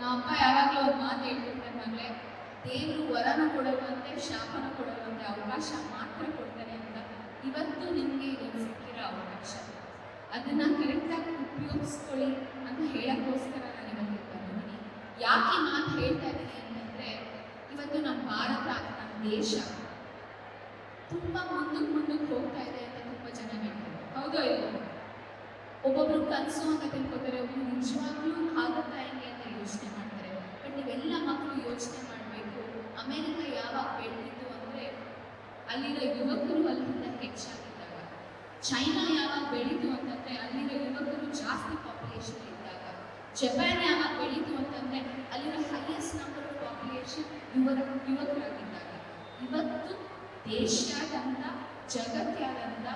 ನಮ್ಮ ಅಪ್ಪ ಯಾವಾಗಲೂ ಒಂದು ಮಾತು ಹೇಳ್ತಿರ್ತಾರೆ, ಮಗಳೇ, ದೇವರು ವರನ ಕೊಡುವಂತೆ ಶಾಪನ ಕೊಡುವಂತೆ ಅವಕಾಶ ಮಾತ್ರ ಕೊಡ್ತಾನೆ ಅಂತ ಇವತ್ತು ನಿಮಗೆ ಸಿಕ್ಕಿರೋ ಅವಕಾಶ. ಅದನ್ನ ಕರೆಕ್ಟಾಗಿ ಉಪಯೋಗಿಸ್ಕೊಳ್ಳಿ ಅಂತ ಹೇಳಕ್ಕೋಸ್ಕರ ನಾನು ಇವತ್ತು ಬಂದಿದ್ದೀನಿ ಯಾಕೆ ಮಾತು ಹೇಳ್ತಾ ಇದ್ದೀನಿ ಅಂತಂದ್ರೆ, ಇವತ್ತು ನಮ್ಮ ಭಾರತ ನಮ್ಮ ದೇಶ ತುಂಬಾ ಮುಂದಕ್ಕೆ ಮುಂದಕ್ಕೆ ಹೋಗ್ತಾ ಇದೆ ಅಂತ ತುಂಬಾ ಜನ ಹೇಳ್ತಾರೆ. ಹೌದೋ ಇಲ್ವೋ? ಒಬ್ಬೊಬ್ರು ಕನಸು ಅಂತ ತಿಳ್ಕೊತಾರೆ, ಒಬ್ರು ನಿಜವಾಗ್ಲೂ ಆಗುತ್ತಾ ಹೆಂಗೆ ಅಂತ ಯೋಚನೆ ಮಾಡ್ತಾರೆ. ಬಟ್ ನೀವೆಲ್ಲ ಮಕ್ಕಳು ಯೋಚನೆ ಮಾಡಬೇಕು, ಅಮೇರಿಕ ಯಾವಾಗ ಬೆಳೆದಿತ್ತು ಅಂದರೆ ಅಲ್ಲಿರೋ ಯುವಕರು ಅಲ್ಲಿಂದ ಹೆಚ್ಚಾಗಿದ್ದಾಗ, ಚೈನಾ ಯಾವಾಗ ಬೆಳೀತು ಅಂತಂದರೆ ಅಲ್ಲಿರೋ ಯುವಕರು ಜಾಸ್ತಿ ಪಾಪ್ಯುಲೇಷನ್ ಇದ್ದಾಗ, ಜಪಾನ್ ಯಾವಾಗ ಬೆಳೀತು ಅಂತಂದರೆ ಅಲ್ಲಿರೋ ಹೈಯೆಸ್ಟ್ ನಂಬರ್ ಆಫ್ ಪಾಪ್ಯುಲೇಷನ್ ಯುವಕ ಯುವಕರಾಗಿದ್ದಾಗ. ಇವತ್ತು ದೇಶಾದ್ಯಂತ, ಜಗತ್ಯಾದ್ಯಂತ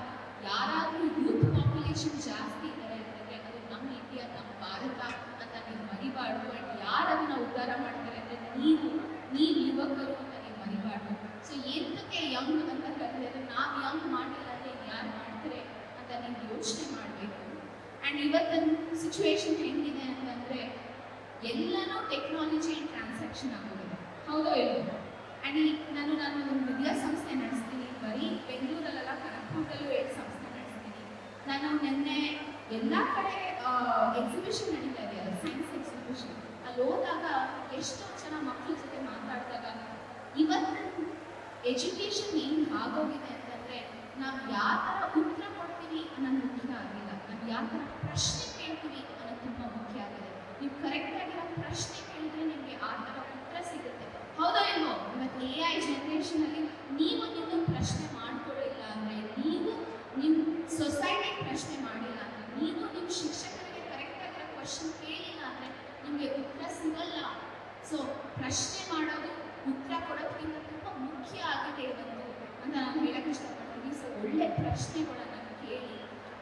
ಯಾರಾದರೂ ಯೂತ್ ಪಾಪ್ಯುಲೇಷನ್ ಜಾಸ್ತಿ ಇದ್ದಾರೆ ಅಂತಂದರೆ ಅದು ನಮ್ಮ ಇಂಡಿಯಾ ನಮ್ಮ ಭಾರತ ಅಂತ ನೀವು ಮರಿಬಾರ್ದು. ಅಂಡ್ ಯಾರನ್ನ ಉದ್ಧಾರ ಮಾಡ್ತಾರೆ ಅಂದರೆ ನೀವು ನೀವು ಯುವಕರು ಅಂತ ನೀವು ಮರಿಬಾರ್ದು. ಸೊ ಎಂತಕ್ಕೆ ಯಂಗ್ ಅಂತ ಕರೆದಿದ್ರೆ ನಾವು ಯಂಗ್ ಮಾಡಿಲ್ಲ ಅಂದರೆ ಯಾರು ಮಾಡ್ತಾರೆ ಅಂತ ನೀವು ಯೋಚನೆ ಮಾಡಬೇಕು. ಆ್ಯಂಡ್ ಇವತ್ತಿನ ಸಿಚುವೇಶನ್ ಹೆಂಗಿದೆ ಅಂತಂದರೆ ಎಲ್ಲನೂ ಟೆಕ್ನಾಲಜಿ ಆ್ಯಂಡ್ ಟ್ರಾನ್ಸಾಕ್ಷನ್ ಆಗೋಗಿದೆ. ಹೌದೋ ಇಲ್ವೋ? ಆ್ಯಂಡ್ ಈ, ನಾನು ನಾನು ಒಂದು ವಿದ್ಯಾಸಂಸ್ಥೆ ನಡೆಸ್ತೀನಿ. ಬರೀ ಬೆಂಗಳೂರಲ್ಲೆಲ್ಲ ಕನಕಪುರದಲ್ಲೂ ನಾನು ನಿನ್ನೆ ಎಲ್ಲ ಕಡೆ ಎಕ್ಸಿಬಿಷನ್ ನಡೀತಾ ಇದೆ ಸೈನ್ಸ್ ಎಕ್ಸಿಬಿಷನ್ ಅಲ್ಲಿ ಹೋದಾಗ ಎಷ್ಟೋ ಜನ ಮಕ್ಕಳ ಜೊತೆ ಮಾತಾಡಿದಾಗ, ಇವತ್ತು ಎಜುಕೇಶನ್ ಏನು ಆಗೋಗಿದೆ ಅಂತಂದ್ರೆ, ನಾವು ಯಾವ ಥರ ಉತ್ತರ ಕೊಡ್ತೀವಿ ಅನ್ನೋದು ಮುಖ್ಯ ಆಗಿಲ್ಲ ನಾವು ಯಾವ ಥರ ಪ್ರಶ್ನೆ ಕೇಳ್ತೀವಿ ಅನ್ನೋದು ತುಂಬ ಮುಖ್ಯ ಆಗಿದೆ. ನೀವು ಕರೆಕ್ಟಾಗಿರೋ ಪ್ರಶ್ನೆ ಕೇಳಿದ್ರೆ ನಿಮಗೆ ಆ ಥರ ಉತ್ತರ ಸಿಗುತ್ತೆ. ಹೌದಾ ಇಲ್ವೋ ಇವತ್ತು ಎ ಐ ಜನ್ರೇಷನಲ್ಲಿ ನೀವು ನಿಮ್ಮ ಪ್ರಶ್ನೆ ಮಾಡ್ಕೊಳ್ಳಿಲ್ಲ ಅಂದರೆ ನೀವು ನಿಮ್ಮ ಸೊಸೈಟಿ ಪ್ರಶ್ನೆ ಮಾಡಿಲ್ಲ ಅಂದರೆ ನೀವು ನಿಮ್ಮ ಶಿಕ್ಷಕರಿಗೆ ಕರೆಕ್ಟಾಗಿರೋ ಕ್ವಶನ್ ಕೇಳಿಲ್ಲ ಅಂದರೆ ನಿಮಗೆ ಉತ್ತರ ಸಿಗಲ್ಲ. ಸೊ ಪ್ರಶ್ನೆ ಮಾಡೋದು ಉತ್ತರ ಕೊಡೋದಕ್ಕಿಂತ ತುಂಬ ಮುಖ್ಯ ಆಗಿದೆ ಇದೊಂದು ಅಂತ ನಾನು ಹೇಳಕ್ಕೆ ಇಷ್ಟಪಡ್ತೀನಿ. ಸೊ ಒಳ್ಳೆ ಪ್ರಶ್ನೆಗಳನ್ನು ಕೇಳಿ.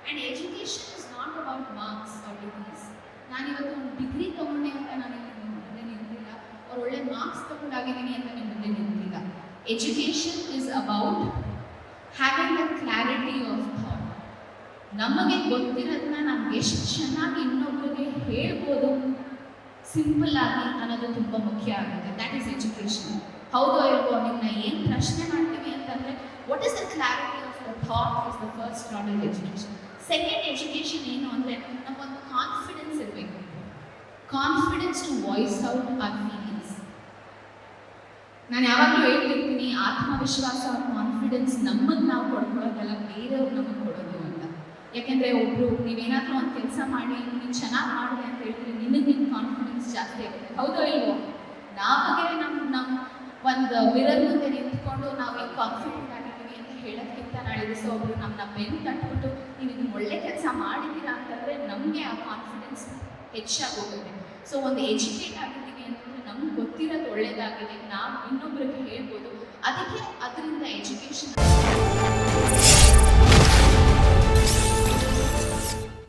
And education is not about marks or degrees ನಾನಿವತ್ತು ಒಂದು ಡಿಗ್ರಿ ತೊಗೊಂಡೆ ಅಂತ ನಾನು ನಿಮ್ಮ ಮುಂದೆ ನಿಂತಿಲ್ಲ. ಅವ್ರು ಒಳ್ಳೆ ಮಾರ್ಕ್ಸ್ ತೊಗೊಂಡಾಗಿದ್ದೀನಿ ಅಂತ ನಿಮ್ಮ ಮುಂದೆ ನಿಂತಿಲ್ಲ. Education is about having the clarity of thought ನಮಗೆ ಗೊತ್ತಿರೋದನ್ನ ನಾವು ಎಷ್ಟು ಚೆನ್ನಾಗಿ ಇನ್ನೊಬ್ಬರಿಗೆ ಹೇಳ್ಬೋದು ಸಿಂಪಲ್ ಆಗಿ ಅನ್ನೋದು ತುಂಬ ಮುಖ್ಯ ಆಗುತ್ತೆ. ದ್ಯಾಟ್ ಈಸ್ ಎಜುಕೇಷನ್ ಹೌದೋ ಇಲ್ವೋ ನಿಮ್ಮನ್ನ ಏನು ಪ್ರಶ್ನೆ ಮಾಡ್ತೀವಿ ಅಂತಂದರೆ what is the clarity of the thought is the first knowledge education second education ಏನು ಅಂದರೆ, ನಮಗೊಂದು ಕಾನ್ಫಿಡೆನ್ಸ್ ಇರಬೇಕು. Confidence to voice out our feelings ನಾನು ಯಾವಾಗಲೂ ಹೇಳ್ತಿರ್ತೀನಿ, ಆತ್ಮವಿಶ್ವಾಸ ಕಾನ್ಫಿಡೆನ್ಸ್ ನಮ್ಮನ್ನು ನಾವು ಕೊಡ್ಕೊಳ್ಳೋದಲ್ಲ ಬೇರೆಯವ್ರು ನಮಗೆ ಯಾಕೆಂದರೆ ಒಬ್ಬರು ನೀವೇನಾದರೂ ಒಂದು ಕೆಲಸ ಮಾಡಿ, ನೀನು ಚೆನ್ನಾಗಿ ಮಾಡಿದೆ ಅಂತ ಹೇಳಿದ್ರೆ ನಿನಗೆ ನಿನ್ನ ಕಾನ್ಫಿಡೆನ್ಸ್ ಜಾಸ್ತಿ ಆಗುತ್ತೆ. ಹೌದೋ ಇಲ್ವೋ ನಾವಾಗೆ ನಮ್ಮ ನಮ್ಮ ಒಂದು ಮಿರರ್ ಮುಂದೆ ನಿಂತ್ಕೊಂಡು ನಾವು ಕಾನ್ಫಿಡೆಂಟ್ ಆಗಿದ್ದೀವಿ ಅಂತ ಹೇಳೋದಕ್ಕಿಂತ ನಾಳೆ ದಿವಸ ಒಬ್ರು ನಮ್ಮನ್ನ ಬೆನ್ ತಟ್ಬಿಟ್ಟು ನೀವು ಇದನ್ನ ಒಳ್ಳೆ ಕೆಲಸ ಮಾಡಿದ್ದೀರಾ ಅಂತಂದರೆ ನಮಗೆ ಆ ಕಾನ್ಫಿಡೆನ್ಸ್ ಹೆಚ್ಚಾಗೋಗುತ್ತೆ. ಸೊ ಒಂದು ಎಜುಕೇಟ್ ಆಗಿದ್ದೀವಿ ಅಂತಂದರೆ ನಮ್ಗೆ ಗೊತ್ತಿರೋದು ಒಳ್ಳೇದಾಗಿದೆ. ನಾವು ಇನ್ನೊಬ್ರಿಗೆ ಹೇಳ್ಬೋದು. ಅದಕ್ಕೆ ಅದರಿಂದ ಎಜುಕೇಷನ್